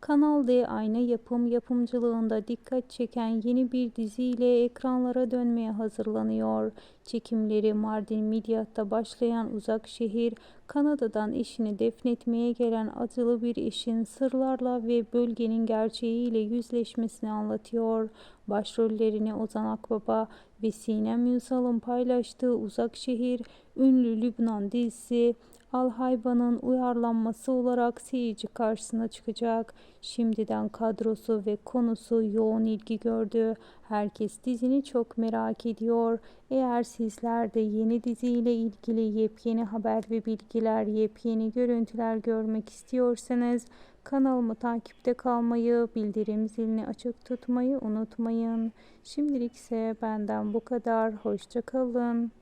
Kanal D ayna yapım yapımcılığında dikkat çeken yeni bir diziyle ekranlara dönmeye hazırlanıyor. Çekimleri Mardin Midyat'ta başlayan Uzak Şehir, Kanada'dan eşini defnetmeye gelen acılı bir eşin sırlarla ve bölgenin gerçeğiyle yüzleşmesini anlatıyor. Başrollerini Ozan Akbaba ve Sinem Ünsal'ın paylaştığı Uzak Şehir, ünlü Lübnan dizisi Al Hayvan'ın uyarlanması olarak seyirci karşısına çıkacak. Şimdiden kadrosu ve konusu yoğun ilgi gördü. Herkes dizini çok merak ediyor. Eğer sizler de yeni diziyle ilgili yepyeni haber ve bilgiler, yepyeni görüntüler görmek istiyorsanız kanalımı takipte kalmayı, bildirim zilini açık tutmayı unutmayın. Şimdilik ise benden bu kadar. Hoşçakalın.